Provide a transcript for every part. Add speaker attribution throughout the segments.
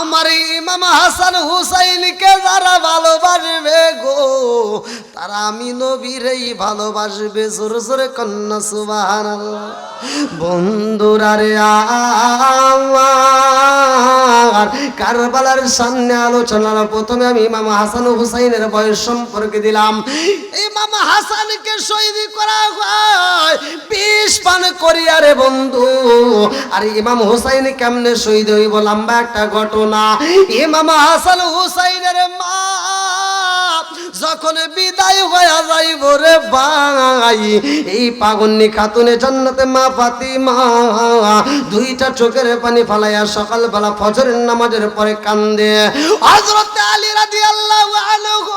Speaker 1: আমার ইমাম হাসান হুসাইনকে যারা ভালোবাসবে গো, তারা আমি নবীরেই ভালোবাসবে। জোর, জোরে কন্যা সুবাহান বন্ধুরা রে আমার কারবালার সামনে আলোচনার প্রথমে আমি ইমাম হাসান হুসাইনের বয়স সম্পর্কে দিলাম। ইমাম হাসানকে শহীদ করা হয়, বিষ পান করিয়া রে বন্ধু। আর ইমাম হুসাইন কেমনে শহীদ হইব লম্বা একটা ঘটনা ইমাম হাসান হুসাইনের মা। যখন বিদায় হয়ে যাইব রে ভাই, এই পাগন্নি খাতুনে জান্নাতে মা ফাতিমা, দুইটা চোখের পানি ফালাইয়া সকালবেলা ফজরের নামাজের পরে কান্দে। হযরত আলী রাদিয়াল্লাহু আনহু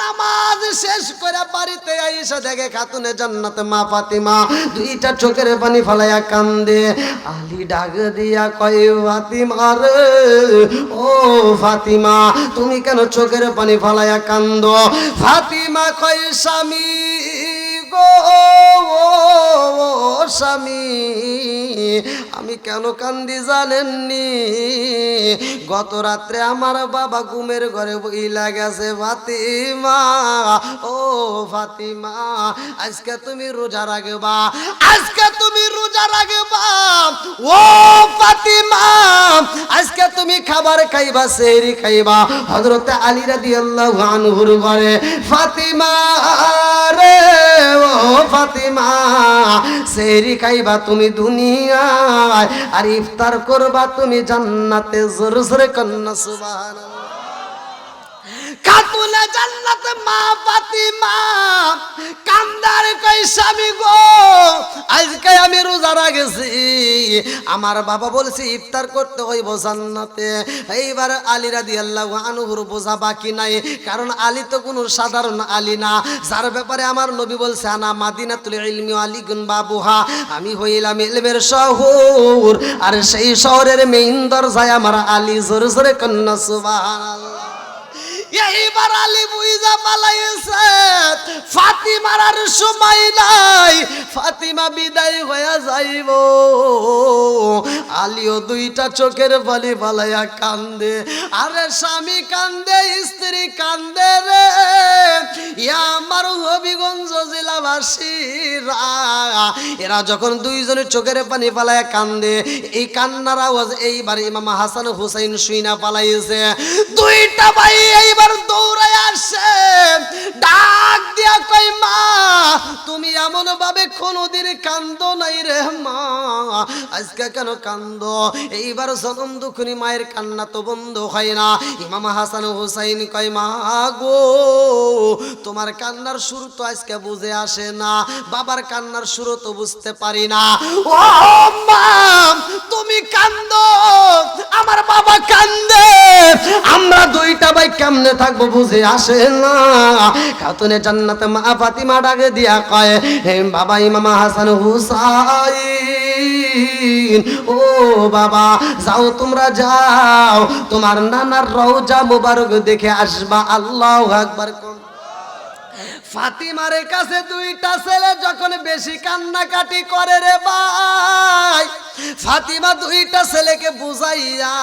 Speaker 1: নামাজ শেষ করে বাড়িতে আইসা দেখে খাতুনে জান্নাতে মা ফাতিমা, দুইটা চোখের পানি ফালাইয়া কান্দে। আলী ডাক দিয়া কয়, ফাতিমা রে, ও ফাতিমা, তুমি কেন চোখের পানি ফালাইয়া কান্দ ফাতিমা কয় স্বামী স্বামী, আমি কেন কান্দি জানেননি? গত রাত্রে আমার বাবা ঘুমের ঘরে বইলা গেছে, ফাতিমা, ও ফাতিমা, আজকে তুমি রোজা রাখবা, আজকে তুমি রোজা রাখবা, ও ফাতিমা, আজকে তুমি খাবার খাইবা সেরি খাইবা। হযরত আলী রাদিয়াল্লাহু আনহুর ঘরে, ফাতিমা রে ও আর ইফতার করবা তুমি জান্নাতে জোর জোরে কন্যা সুবহানাল্লাহ। খাতুনে জান্নাত মা ফাতিমা। কান্দার কই স্বামী গো? আজকে আমি রোজা রাখেছি। আমার বাবা বলছে, ইফতার করতে হইব জান্নাতে। এইবার আলী রাদিয়াল্লাহু আনহুর বোঝা বাকি নাই। কারণ আলী তো কোনো সাধারণ আলী না। যার ব্যাপারে আমার নবী বলছে, আনা মাদিনাতুল ইলমি আলী গুন বাবুহা। আমি হইলাম ইলমের শহর। আর সেই শহরের মেইন দরজায় আমার আলী জোরে জোরে কন্যা, সুবহানাল্লাহ। এইবার আলী বুইজা পালাইছে ফাতিমার আর সময় নাই। ফাতিমা বিদায় হয়ে যাইব। আলীও দুইটা চোখের বালি পালাইয়া কান্দে। আরে স্বামী কান্দে, স্ত্রী কান্দে রে। ইয়া আমার হবিগঞ্জ জেলাবাসীরা এরা যখন দুইজনের চোখের পানি পালাইয়া কান্দে, এই কান্নার আওয়াজ এইবার ইমাম হাসান হুসাইন শুইনা পালাইছে। দুইটা ভাই এইবার দৌড়ায় আসে। ডাক দিয়া কই মা, তুমি এমন ভাবে কোনোদিন কান্দো নাই রে, মা। আজকে কেন কান্দো? এইবার জনম দুখুনি মায়ের কান্না তো বন্ধ হয় না। ইমাম হাসান হুসাইন কয়, মা গো, তোমার কান্নার সুর তো আজকে বুঝে আসে না। বাবার কান্নার সুর তো বুঝতে পারি না। ও মা, তুমি কান্দো, আমার বাবা কান্দে। আমরা দুইটা ভাই কেমনে থাকব বুঝে আসে না। খাতুনে জান্নাতে মা ফাতিমা ডাকে দিয়া কয়, হে বাবা ইমামা হাসান হুসাইন, ও বাবা, যাও তোমরা যাও, তোমার নানার রওজা মুবারক দেখে আসবা, আল্লাহ আকবার কোন ফাতিমার কাছে দুইটা ছেলে যখন বেশি কান্নাকাটি করে রে ভাই, ফাতিমা দুইটা ছেলেকে বুঝাইয়া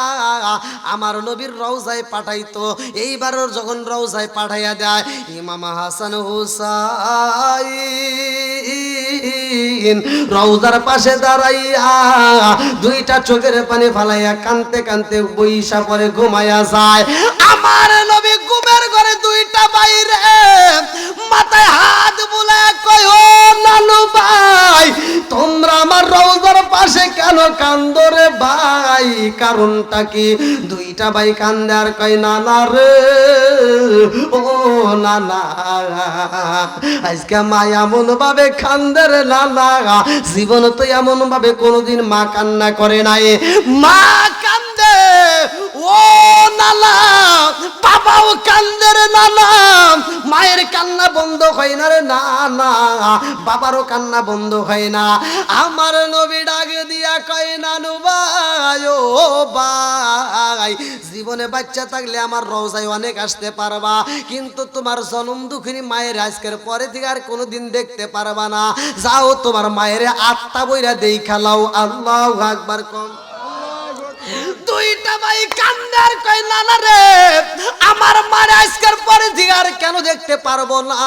Speaker 1: আমার নবীর রওজায় পাঠাইতো। এইবার যখন রওজায় পাঠাইয়া দেয়, ইমাম হাসান হুসাইন রওজার পাশে দাঁড়াইয়া দুইটা চোখের পানি ফালাইয়া কানতে কানতে বইসা পরে ঘুমাইয়া যায়। আমার নবী ঘরে দুইটা বাইরে। মাথায় হাত বুলে ও নানু ভাই, তোমরা আমার রওজার পাশে কেন কান্দরে ভাই? কারণটা কি? দুইটা ভাই কান্দে আর কই নানা রে, ও নানা, আজকে মা এমন ভাবে কান্দে রে নানা, জীবন তো এমন ভাবে কোনোদিন মা কান্না করে নাই। মা নানা, বাবাও নানা, মায়ের কান্না বন্ধ হয় না রে না না বাবারও কান্না বন্ধ হয় না। আমার নবী ডাক দিয়া কয়, নানু ভাই, জীবনে বাচ্চা থাকলে আমার রওজায় অনেক আসতে পারবা, কিন্তু তোমার জনম দুঃখিনী মায়ের আজকের পরে থেকে আর কোনোদিন দেখতে পারবা না। যাও তোমার মায়ের আত্মা বইরা দেই খেলাও, আল্লাহ আকবার কম। দুইটা ভাই কান্দার কয় নানা রে, আমার মারে আজকের পরে দিকে আর কেন দেখতে পারব না?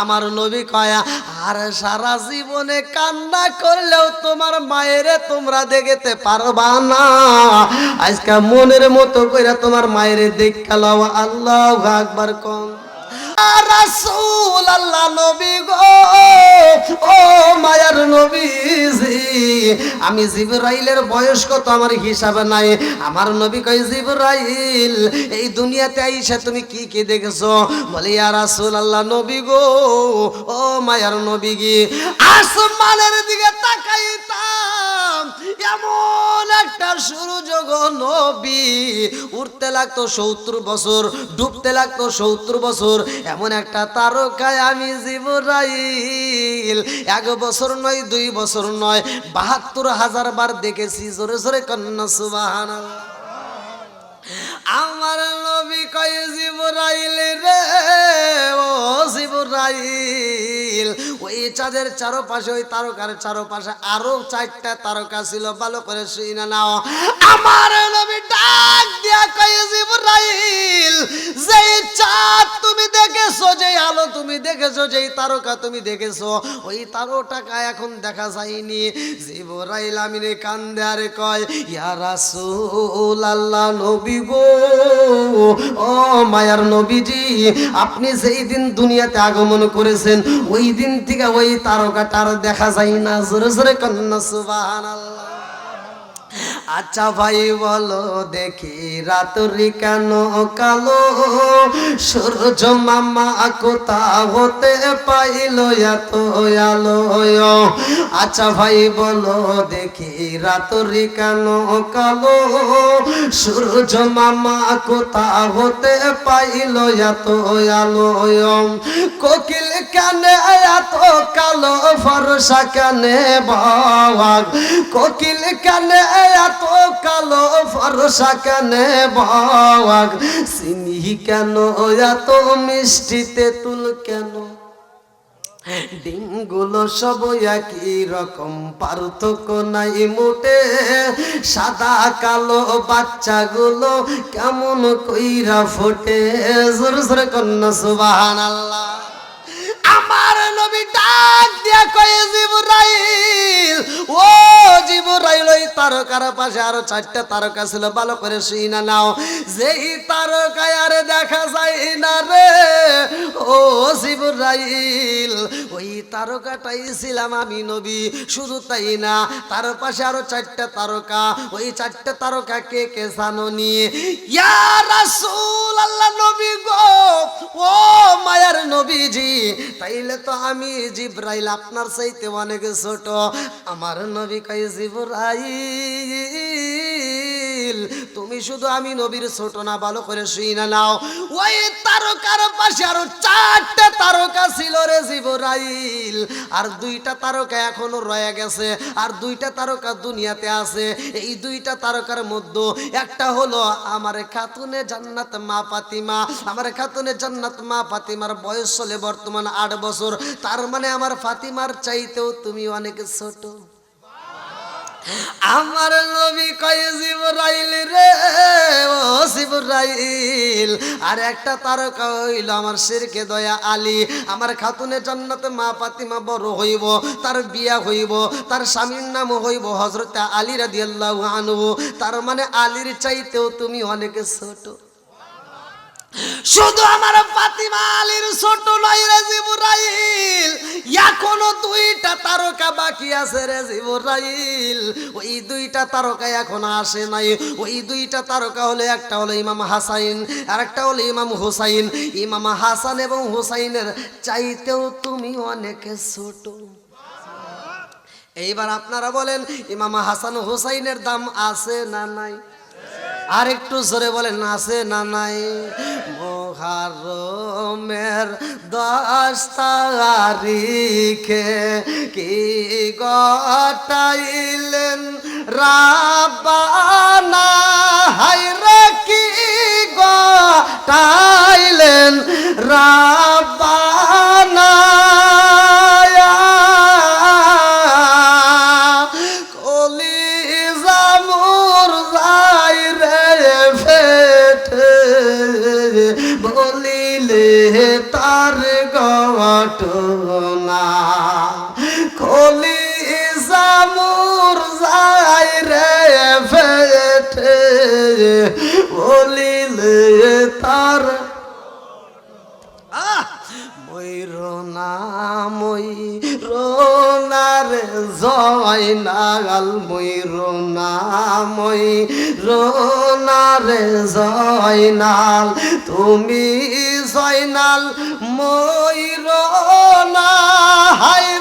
Speaker 1: আমার নবী কয়া, আর সারা জীবনে কান্না করলেও তোমার মায়েরে তোমরা দেখতে পারবা না। আজকে মনের মতো করে তোমার মায়েরে দেখালাও আল্লাহ কম। আল্লাহ নবী নবীজি, আমি জিবরাইলের বয়স কত? আমার হিসাবে নাই। আমার নবী কই জিবরাইল, এই দুনিয়াতে আইসা তুমি কি কি দেখেছ? বলে, ইয়া রাসূলুল্লাহ, নবী গো, ও মায়ার নবী গি। আসমানের দিকে তাকাইতাম এমন একটা সূর্য নবী। উঠতে লাগতো সত্তর বছর, ডুবতে লাগতো সত্তর বছর। এমন একটা তারকায় আমি জিবরাইল। এক বছর নয়, দুই বছর নয়, বাহাত্তর হাজার বার দেখেছি, জোরে জোরে কন্যা সুবাহান আমার নবী কয়ে জিবরাইল রে, ও জিবরাইল। ওই চাঁদের চারোপাশে, ওই তারকার চারোপাশে আরও চারটা তারকা ছিল, ভালো করে শুই না নাও। আমার নবী ডাক দিয়া কয়ে জিবরাইল চাঁদ তুমি দেখেছ আলো তুমি দেখেছ, যেই তারকা তুমি দেখেছ, ওই এখন দেখা যায়নি। জিবরাইল কান্দে আরে কয়, ইয়া রাসূল আল্লাহ নবী গো, ও মায়ার নবীজি, আপনি যেই দিন দুনিয়াতে আগমন করেছেন, ওই দিন থেকে ওই তারকাটার দেখা যায় না। জোরে জোরে কন্যা, সুবহানাল্লাহ। আচ্ছা ভাই, বলো দেখি রাতুরি কেন কালো? সূর্য মামা কোথা হতে পাইল এত আলো? আচ্ছা ভাই, বলো দেখি রাতুরি কেন কালো? সূর্য মামা কোথা হতে পাইল এত আলো? কোকিল কানে এত কালো ফরসা কানে বাগ কোকিল কানে এত কালো, ফরসা কানে বাগ সিনি কেন এত মিষ্টিতে তুল কেন? ডিমগুলো সব একই রকম, পার্থক্য নাই মোটে। সাদা কালো বাচ্চাগুলো কেমন কইরা ফোটে? জোর জোর কন্যা সুবাহান আল্লাহ আমার নবী ডাক দিয়া কয়ে, জিবরাইল। ও জিবরাইল, ওই তারকার পাশে আরও চারটা তারকা ছিল, ভালো করে শুই না নাও। যেই তারকায় আরে দেখা যায় না রে, ও জিবরাইল, ওই তারকাটাই ছিলাম আমি নবী, শুধু তাই না, তার পাশে আরও চারটা তারকা, ওই চারটা তারকা কে কে জাননি? ইয়া রাসূল আল্লাহ নবী গো, ও মায়ার নবীজি তাইলে তো আমি জিব্রাইল আপনার চাইতে অনেক ছোট। আমার নবী কাই জিব্রাইল তুমি শুধু আমি নবীর ছোট না, ভালো করে শুই না নাও। ওই তারকার পাশে আরও চারটে তারকা ছিল রে জিব্রাইল। আর দুইটা তারকা এখনও রয়ে গেছে, আর দুইটা তারকা দুনিয়াতে আছে। এই দুইটা তারকার মধ্যে একটা হলো আমার খাতুনে জান্নাত মা ফাতিমা। আমার খাতুনে জান্নাত মা ফাতিমার বয়স চলে বর্তমান আট বছর। তার মানে আমার ফাতিমার চাইতেও তুমি অনেক ছোট। আমার নবী কয় জিবরাইল রে, ও জিবরাইল। আর একটা তারকা হইল আমার শিরকে দয়া আলী। আমার খাতুনে জান্নাতে মা পাতিমা বড় হইব, তার বিয়া হইব, তার স্বামীর নাম হইব হজরত আলী রাদিয়াল্লাহু আনহু। তার মানে আলীর চাইতেও তুমি অনেক ছোট। শুধু আমার ফাতিমা আলীর ছোট নয় রে জিবরাইল, এখনও দুইটা তারকা বাকি আছে রে জিবরাইল। ওই দুইটা তারকা এখন আসে নাই, ওই দুইটা তারকা হলে একটা হলো ইমাম হাসাইন আর একটা হলো ইমাম হুসাইন। ইমাম হাসান এবং হুসাইনের চাইতেও তুমি অনেক ছোট। এইবার আপনারা বলেন, ইমাম হাসান হুসাইনের দাম আছে না নাই? আর একটু জোরে বলেন আছে না নাই মোহারমের দশ তারিখে কি গটাইলেন রাবানা হাইরে কি গটাইলেন রাবানা জয় নাগাল মই রোনা মই রোনা রে জয় তুমি জয়নাল মই রোনা হাই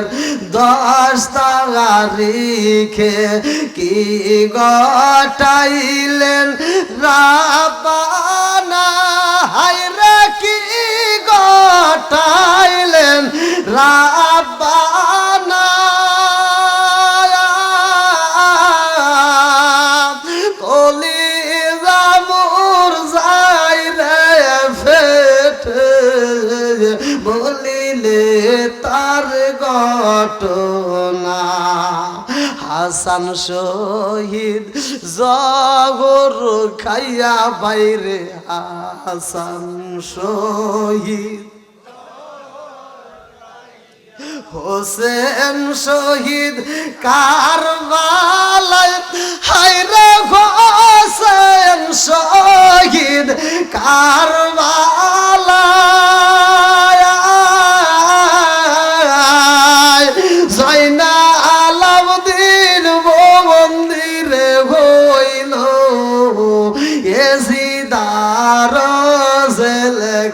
Speaker 1: মুহারমের দশ তারিখে কি গটাইলেন রাবানা? হাইরে কি গটাইলেন রাবানা হাসান শহীদ জগর খাইয়া বাইরে হাসান শহীদ। হোসেন শহীদ কারবালায় হাইরে হোসেন শহীদ কারবালায়।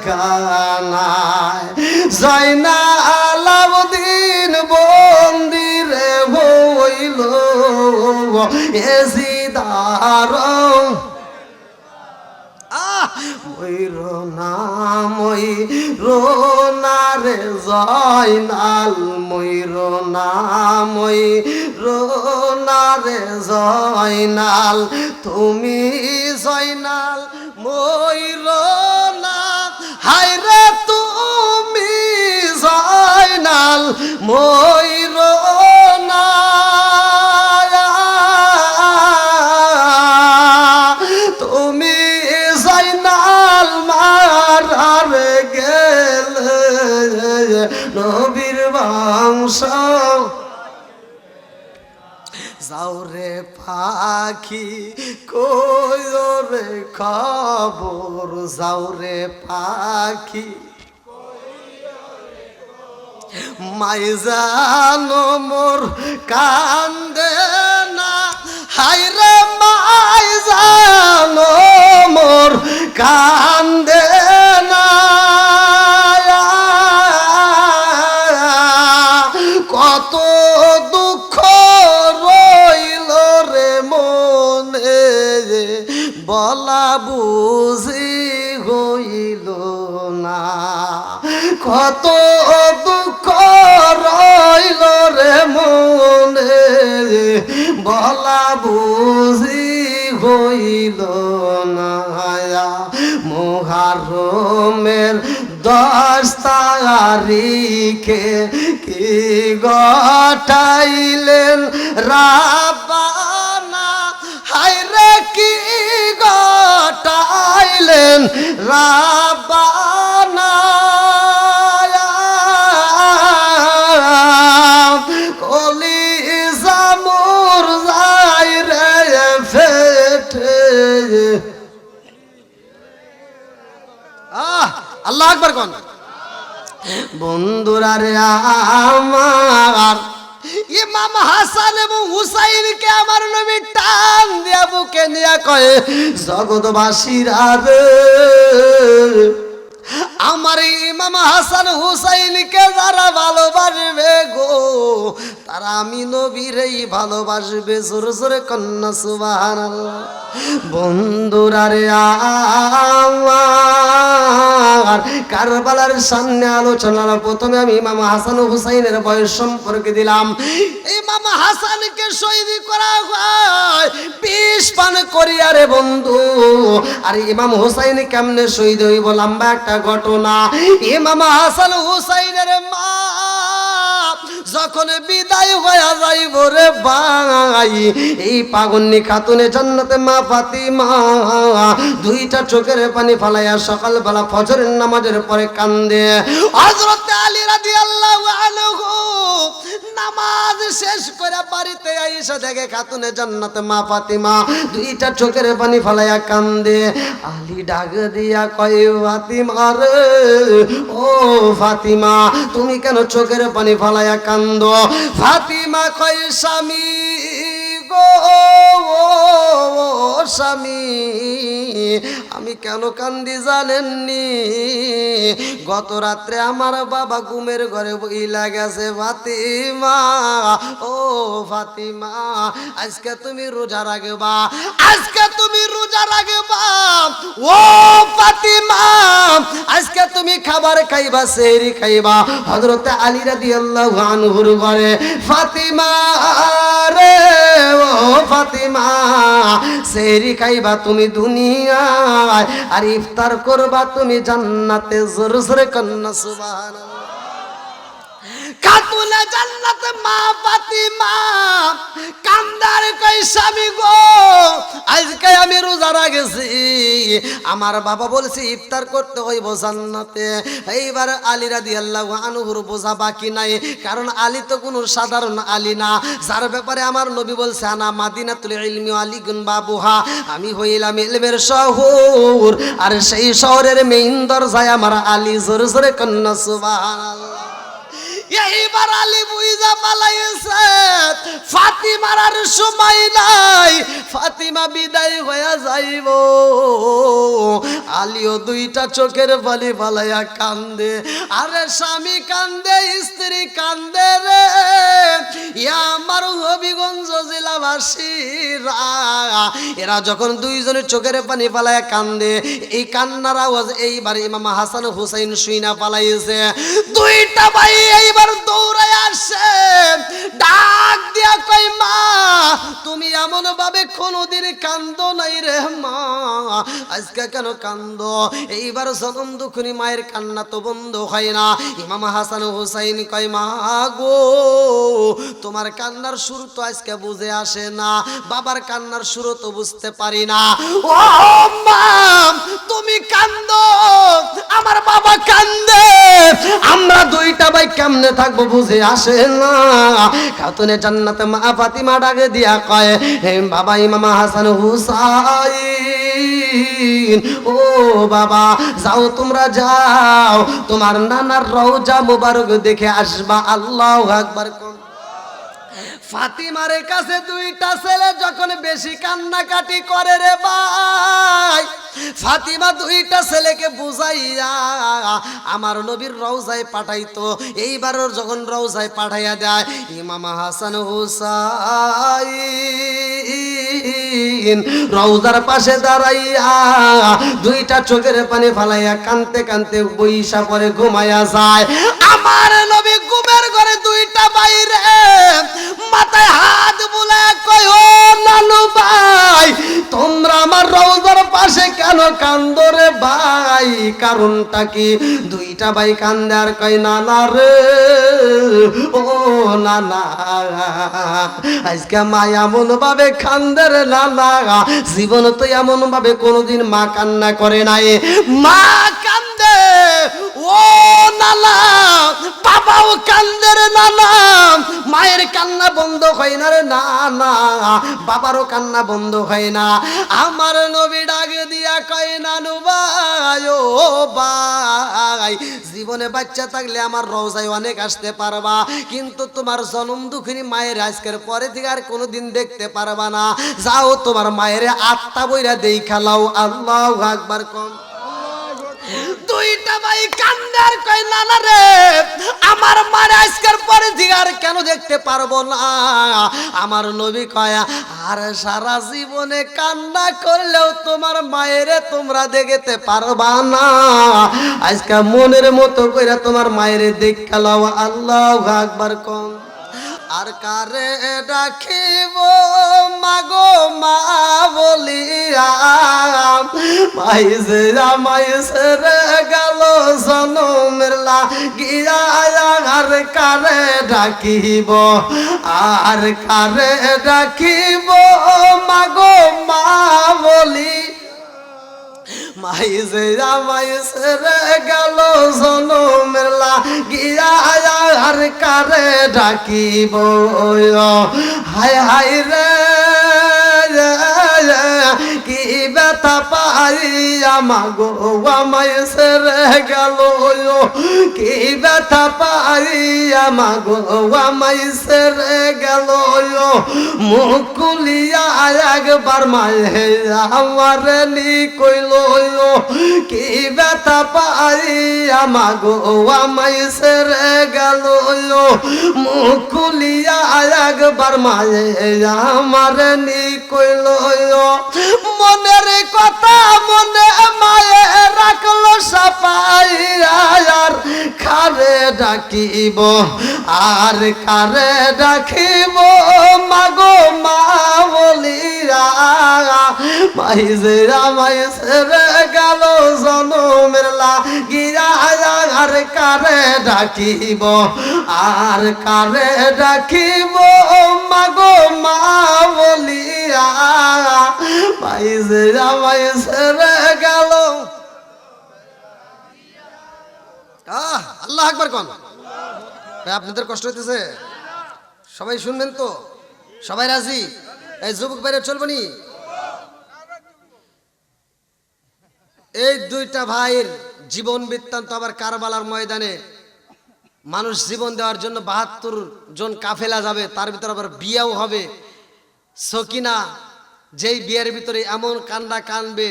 Speaker 1: জেলখানায় জয়না আলাউদ্দিন বন্দিরে বইল এজিদার মই রোনা মই রোনা রে জয়নাল মই রোনা মই রোনা জয়নাল, তুমি জয়নাল মই রোনা হাই রে তুমি জয়নাল মই যাওরে পাখি কইরে খবর যাওরে পাখি। মাই জানো মোর কান্দে না হাইরে মাই জানো মোর কান্দে বলা বুঝি হইল না। কত দুঃখ রইল রে মনে বলা বুঝি হইল না। মোহারমের দশ তারিখে কি গটাইলেন রাবানা গটাইলেন রাবানা কলি জামুর যাই রে ফেটে। আল্লাহ আকবার কোন? বন্ধুরা রে আমার ইমাম হাসান এবং হুসাইনকে আমার নবী টান দিয়া বুকে নিয়া কয়ে জগৎবাসীরা রে আমার ইমাম হাসান হুসাইনকে যারা ভালোবাসবে গো, তারা আমি নবীরেই ভালোবাসবে। জোরে জোরে কন্যা সুবাহান বন্ধুরা রে আমার, কারবালার সামনে আলোচনার প্রথমে আমি ইমাম হাসান হুসাইনের বয়স সম্পর্কে দিলাম। ইমাম হাসানকে শহীদ করা হয়, বিষ পান করি আরে বন্ধু। আর ইমাম হুসাইন কেমনে শহীদ হইব, লম্বা একটা ঘটনা। ইমাম হাসান হুসাইনের মা। যখন বিদায় হয়ে যাইব রে ভাই, এই পাগন্নি খাতুনে জান্নাতে মা ফাতিমা, দুইটা চোখের পানি ফালাইয়া সকালবেলা ফজরের নামাজের পরে কান্দে। হযরত আলী রাদিয়াল্লাহু আনহু নামাজ শেষ করে বাড়িতে আইসা দেখে খাতুনে জান্নাতে মা ফাতিমা, দুইটা চোখের পানি ফালাইয়া কান্দে। আলী ডাক দিয়া কয়, ফাতিমা রে ফাতিমা তুমি কেন চোখের পানি ফালাইয়া কান্দ? ফাতিমা কয় স্বামী গো স্বামী, আমি কেন কান্দি জানেননি? গত রাত্রে আমার বাবা ঘুমের ঘরে বইলা গেছে, ফাতিমা, ও ফাতিমা, আজকে তুমি রোজা রাখবা, আজকে তুমি রোজা রাখবা, ও ফাতিমা, আজকে তুমি খাবার খাইবা সেরি খাইবা। হযরতে আলী রাদিয়াল্লাহু আনহুর ঘরে, ফাতিমা রে ও ফাতেমা সেরি খাইবা তুমি দুনিয়ায়, আর ইফতার করবা তুমি জান্নাতে, জোর জোরে কন্যা, সুবহানাল্লাহ। খাতুনে জান্নাতে মা ফাতিমা, কান্দার কই স্বামী গো। আজকে আমি রোজা রাখেছি। আমার বাবা বলছে, ইফতার করতে হইব জান্নাতে। এইবার আলী রাদিয়াল্লাহু আনহুর বোঝা বাকি নাই। কারণ আলী তো কোনো সাধারণ আলী না। যার ব্যাপারে আমার নবী বলছে, আনা মাদিনাতুল ইলমি আলী গুন বাবুহা। আমি হইলাম ইলমের শহর। আর সেই শহরের মেইন দরজায় আমার আলী জোরে জোরে কন্যা, সুবহানাল্লাহ। এইবার আলী বুইজা পালাইছে। ফাতিমার আর সময় নাই। ফাতিমা বিদায় হয়ে যাইব। আলীও দুইটা চোখের বালি পালাইয়া কান্দে। আরে স্বামী কান্দে, স্ত্রী কান্দে রে। ইয়া আমার হবিগঞ্জ জেলাবাসীরা এরা যখন দুইজনের চোখের পানি পালাইয়া কান্দে, এই কান্নার আওয়াজ এইবার ইমাম হাসান হুসাইন শুইনা পালাইছে। দুইটা ভাই এইবার এমন ভাবে কোনোদিন কান্দ নাই রে মা। আজকে কেন কান্দ? এইবার জনম দুখুনি মায়ের কান্না তো বন্ধ হয় না। ইমাম হাসান হুসাইন কয়, মা গো, তোমার কান্নার সুর তো আজকে বুঝে আসে না। বাবার কান্নার সুরও তো বুঝতে পারি না। ও মা তুমি কান্দ, আমার বাবা কান্দে। আমরা দুইটা ভাই কেমনে থাকব বুঝে আসে না। খাতুনে জান্নাতে মা ফাতিমা ডাকে দিয়া কয়, হে বাবা ইমামা হাসান হুসাইন ও বাবা, যাও তোমরা যাও, তোমার নানার রওজা মুবারক দেখে আসবা, আল্লাহ আকবার। কোন ফাতিমার কাছে দুইটা ছেলে যখন বেশি কান্নাকাটি করে রে ভাই, ফাতিমা দুইটা ছেলেকে বুঝাইয়া আমার নবীর রওজায় পাঠাইতো। এইবার যখন রওজায় পাঠাইয়া দেয়, ইমাম হাসান হুসাইন রওজার পাশে দাঁড়াইয়া দুইটা চোখের পানি ফালাইয়া কানতে কানতে বইসা পরে ঘুমাইয়া যায়। আমার নবী ঘুমের ঘরে দুইটা বাইরে। মাথায় হাত বুলে কয় ও নানু ভাই, তোমরা আমার রওজার পাশে কেন কান্দো রে ভাই? কারণটা কি? দুইটা ভাই কান্দে আর কয়, নানা রে, ও নানা, আজকে মা এমন ভাবে কান্দে রে নানা, জীবন তো এমন ভাবে কোনোদিন মা কান্না করে নাই। মা কান্দে, ও নানা, বাবাও কান্দে রে নানা মায়ের কান্না বন্ধ হয় না রে, না না, বাবারও কান্না বন্ধ হয় না। আমার নবী ডাক দিয়া কয়, নানু ভাই, ও ভাই, জীবনে বাচ্চা থাকলে আমার রওজায় অনেক আসতে পারবা, কিন্তু তোমার জনম দুঃখিনী মায়ের আজকের পরে থেকে আর কোনোদিন দেখতে পারবা না। যাও তোমার মায়ের আত্মা বইরা দেই খেলাও আল্লাহ আকবার কম। দুইটা ভাই কান্দার কই নানা রে, আমার মার আজকের পরে দিগার কেন দেখতে পারব না? আমার নবী কয়া, আর সারা জীবনে কান্না করলেও তোমার মায়েরে তোমরা দেখতে পারবা না। আজকে মনের মতো কইরা তোমার মায়েরে দেখা লও আল্লাহ আকবার কম। আর কারে ডাকিব? মাগো মা বলিয়া মাইসে মাইসে রে গেল জনমের লাগিয়া, আর কারে ডাকিব? আর কারে ডাকিব? মাগো মা বলি মাইসে মাইস রে গেল জনমের লাগিয়া আর কারে ডাকিব হায় হায় রে কি ব্যথা পাই আমাগো মাইসে রে গেল কি ব্যথা পাই আমাগো মাইসে রে গেল মুকুলিয়া একবার মায়ে আমার নি কইল কি ব্যথা পাই আমাগো মাইসে রে গেল মুকুলিয়া একবার মায়ে আমার কইল মনের কথা মনে মায়ে রাখল সাপাই আর খারে ডাকিব? আর কারে ডাকিব? মাগো মা বলিয়া মাইজেরা গেল আর কারে ডাকিব? আর কারে ডাকিব? মাগো মা বলিয়া মাইজেরা মাইসেরে গেল। আল্লাহ আকবার কোন। আপনাদের কষ্ট হইতেছে। সবাই শুনবেন তো? সবাই রাজি? এই যুবক বাইরে চলবনি এই দুইটা ভাইয়ের জীবন বৃত্তান্ত আবার কারবালার ময়দানে। মানুষ জীবন দেওয়ার জন্য বাহাত্তর জন কাফেলা যাবে, তার ভিতরে আবার বিয়াও হবে। সকিনা যেই বিয়ের ভিতরে এমন কান্না কানবে,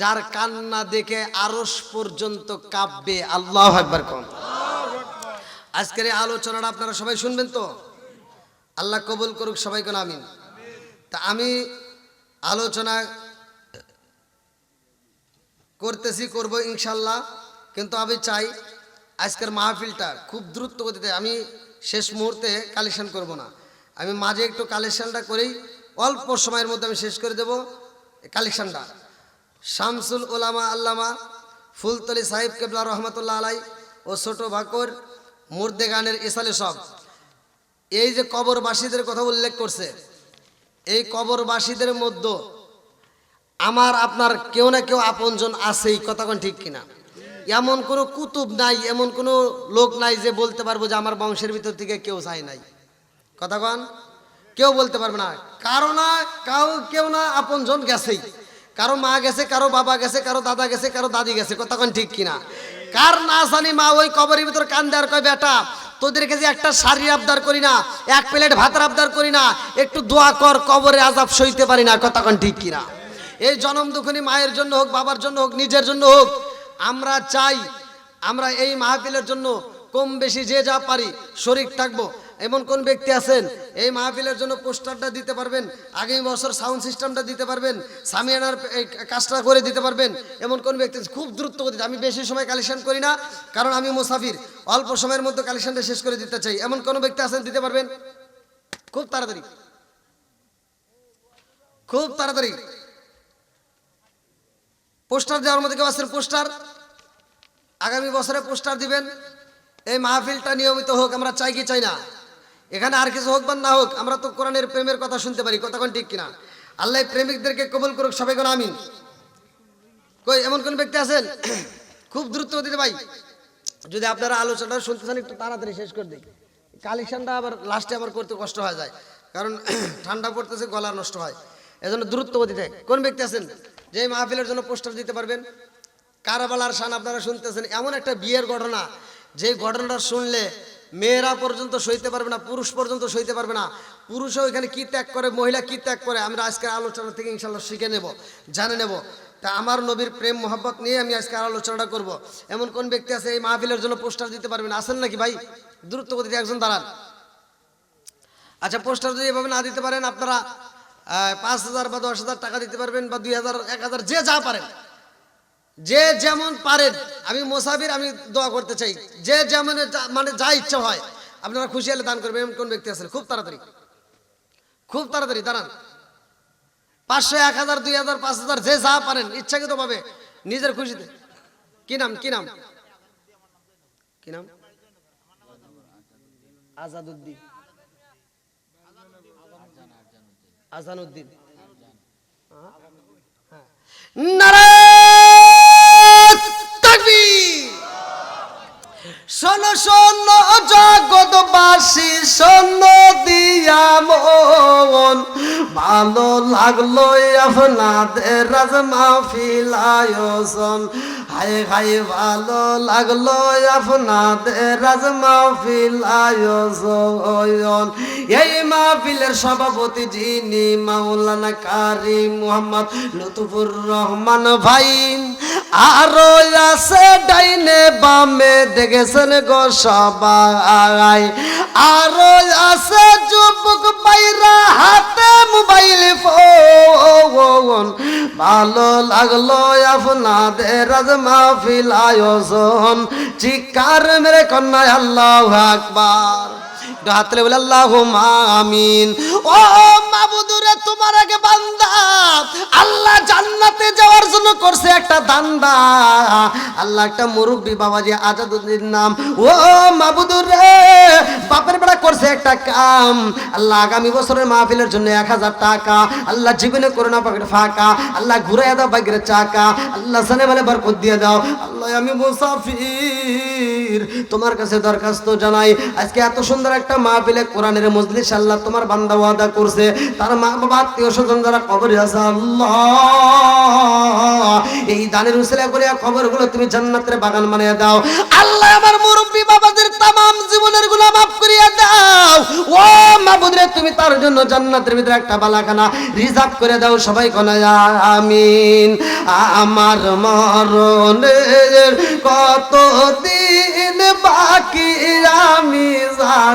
Speaker 1: যার কান্না দেখে আরস পর্যন্ত কাঁপবে। আল্লাহ একবার কম। আজকের এই আলোচনাটা আপনারা সবাই শুনবেন তো? আল্লাহ কবুল করুক সবাই কোন আমিন। তা আমি আলোচনা করতেছি, করব ইনশাল্লাহ, কিন্তু আমি চাই আজকের মাহফিলটা খুব দ্রুত গতিতে, আমি শেষ মুহূর্তে কালেকশন করব না। আমি মাঝে একটু কালেকশনটা করেই অল্প সময়ের মধ্যে আমি শেষ করে দেব কালেকশনটা। শামসুল ওলামা আল্লামা, ফুলতলি সাহিব কেবলা রহমতুল্লাহ আলাই ও ছোট ভাকর, মুর্দে গানের ইসালে সব। এই যে কবরবাসীদের কথা উল্লেখ করছে, এই কবরবাসীদের মধ্যে আমার, আপনার কেউ না কেউ আপনজন আছেই কথাক্ষণ ঠিক কিনা? এমন কোনো কুতুব নাই, এমন কোনো লোক নাই যে বলতে পারব যে আমার বংশের ভিতর থেকে কেউ চাই নাই। কথাক্ষণ কেউ বলতে পারবে না। কারও না, কাউ, কেউ না আপন জন গেছেই। কারও মা গেছে, কারও বাবা গেছে, কারও দাদা গেছে, কারও দাদি গেছে কথাক্ষণ ঠিক কিনা? কার না জানি মা ওই কবরের ভিতর কান দেওয়ার কয়, বেটা তোদের কাছে একটা শাড়ি আবদার করি না, এক প্লেট ভাতের আবদার করি না, একটু দোয়া কর, কবরে আজাব সইতে পারি না কথাক্ষণ ঠিক কিনা? এই জনম দুঃখনি মায়ের জন্য হোক, বাবার জন্য হোক, নিজের জন্য হোক, আমরা চাই, আমরা এই মাহফিলের জন্য কম বেশি যে যা পারি, শরিক থাকব। এমন কোন ব্যক্তি আছেন? এই মাহফিলের জন্য পোস্টারটা দিতে পারবেন, আগামী বছর সাউন্ড সিস্টেমটা দিতে পারবেন, সামিয়ানার কাজটা করে দিতে পারবেন, এমন কোন ব্যক্তি খুব দ্রুত গতিতে, আমি বেশি সময় কালেকশন করি না, কারণ আমি মুসাফির, অল্প সময়ের মধ্যে কালেকশনটা শেষ করে দিতে চাই। এমন কোন ব্যক্তি আছেন দিতে পারবেন? খুব তাড়াতাড়ি। খুব তাড়াতাড়ি। পোস্টার দেওয়ার মধ্যে কেউ আছেন? পোস্টার? আগামী বছরে পোস্টার দিবেন। এই মাহফিলটা নিয়মিত হোক, আমরা চাই কি চাই না। এখানে আর কিছু হোক বা না হোক, আমরা তো কোরআনের প্রেমের কথা শুনতে পারি কোন ঠিক কিনা? আল্লাহ প্রেমিকদেরকে কবুল করুক, সবাই কোন আমিন। কই, এমন কোন ব্যক্তি আছেন? খুব দ্রুত গতিতে ভাই, যদি আপনারা আলোচনাটা শুনতে চান, একটু তাড়াতাড়ি শেষ করে দিই। কালেকশনটা আবার লাস্টে আবার করতে কষ্ট হয়ে যায়, কারণ ঠান্ডা পড়তেছে, গলা নষ্ট হয়। এজন্য দ্রুত গতিতে, কোন ব্যক্তি আছেন? যে মাহফিলের জন্য পোস্টার দিতে পারবেন? কারাবালার শান আপনারা শুনতেছেন, এমন একটা বিয়ের ঘটনা যে ঘটনাটা শুনলে মেয়েরা পর্যন্ত সইতে পারবে না, পুরুষ পর্যন্ত সইতে পারবে না। পুরুষও এখানে কি ত্যাগ করে, মহিলা কি ত্যাগ করে, আমরা আজকের আলোচনা থেকে ইনশাল্লাহ শিখে নেব, জানে নেব। তা আমার নবীর প্রেম, মোহাব্বত নিয়ে আমি আজকে আলোচনাটা করব। এমন কোন ব্যক্তি আছে এই মাহফিলের জন্য পোস্টার দিতে পারবেন আসেন নাকি ভাই? দ্রুত গতিতে একজন দাঁড়ান। আচ্ছা পোস্টার যদি এভাবে না দিতে পারেন, আপনারা পাঁচ হাজার বা দশ হাজার টাকা দিতে পারবেন বা দুই হাজার, এক হাজার, যে যা পারেন। যে যেমন পারেন আমি মোসাফির, আমি দোয়া করতে চাই। যে যেমন মানে যা ইচ্ছা হয়, আপনারা খুশি হলে দান করবেন, এমন কোন ব্যক্তি আছেন খুব তাড়াতাড়ি। খুব তাড়াতাড়ি, দাঁড়ান। পাঁচশো, এক হাজার, দুই হাজার, পাঁচ হাজার, যে যা পারেন, ইচ্ছাকৃত পাবে নিজের খুশিতে। কি নাম কি নাম? কি নাম? আজাদুদ্দিন। আজানুদ্দিন নারায়ণ! তাকবীর শোনো শোনো জগৎবাসী শোনো দিয়া ভালো লাগল আপনাদের রাজ মাহফিল আয়োজন হায় হায়, ভালো লাগল আপনাদের রাজ মাহফিল আয়োজন এই মাহফিলের সভাপতি যিনি মাওলানা কারি মোহাম্মদ লুতুফুর রহমান ভাই, আরও আছে ডাইনে বামে দেখেছেন গো সবাই। আরও আছে যুবক বাইরা হাতে মোবাইল ফোন। ভালো লাগল আপনাদের রাজ মাহফিল আয়োজন। চিকার মেরে কন্যা আল্লাহ আকবার। হাত তুলে বলে আল্লাহ আমিন। ও মাবুদুরে, তোমার আগে বান্দা। আল্লাহ জান্নাতে যাওয়ার জন্য করছে একটা দান্দা। আল্লাহ একটা মুরব্বী বাবাজি আজাদুদ্দিন নাম। ও মাবুদুরে, বাপের বেড়া করছে একটা কাম। আল্লাহ আগামী বছরের মাহফিলের জন্য এক হাজার টাকা। আল্লাহ জীবনে করোনা পাকেট ফাঁকা। আল্লাহ ঘুরে দাও বাইকের চাকা। আল্লাহ সানে মানে বরকত দিয়ে দাও। আল্লাহ আমি মুসাফির। তোমার কাছে দরখাস্ত জানাই। আজকে এত সুন্দর একটা মাহফিলে কোরআনের মজলিস আল্লাহ তোমার বান্দা ওয়াদা করছে। তার মা বাবা, আত্মীয় স্বজন যারা কবরে আছে এই দানের উসিলা করে খবরগুলো তুমি জান্নাতের বাগান বানিয়ে দাও। আল্লাহ আমার মুরব্বী বাবাদের তামাম জীবনেরগুলো মাফ করিয়ে দাও। ও মাবুদরে, তুমি তার জন্য জান্নাতের ভিতরে একটা বালাখানা রিজার্ভ করে দাও। সবাই কোনা, আমিন। আমার মরণের কত দিন বাকি আমি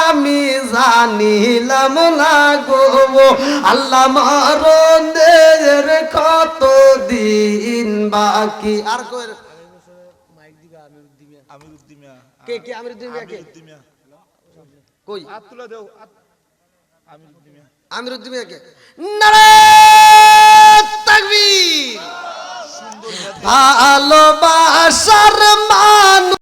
Speaker 1: আমি জানিলাম না গো আল্লাহ মরণের কত দিন বাকি? আর কই
Speaker 2: আমির উদ্দিমিয়া
Speaker 1: কে কে? আমির উদ্দিন কে?
Speaker 2: উদ্দিমিয়া
Speaker 1: কই?
Speaker 2: হাত তুলে দেও। আমির উদ্দিমিয়া
Speaker 1: আমির উদ্দিন মিয়াকে নারায়ণ তাকবীর! ভালোবাসার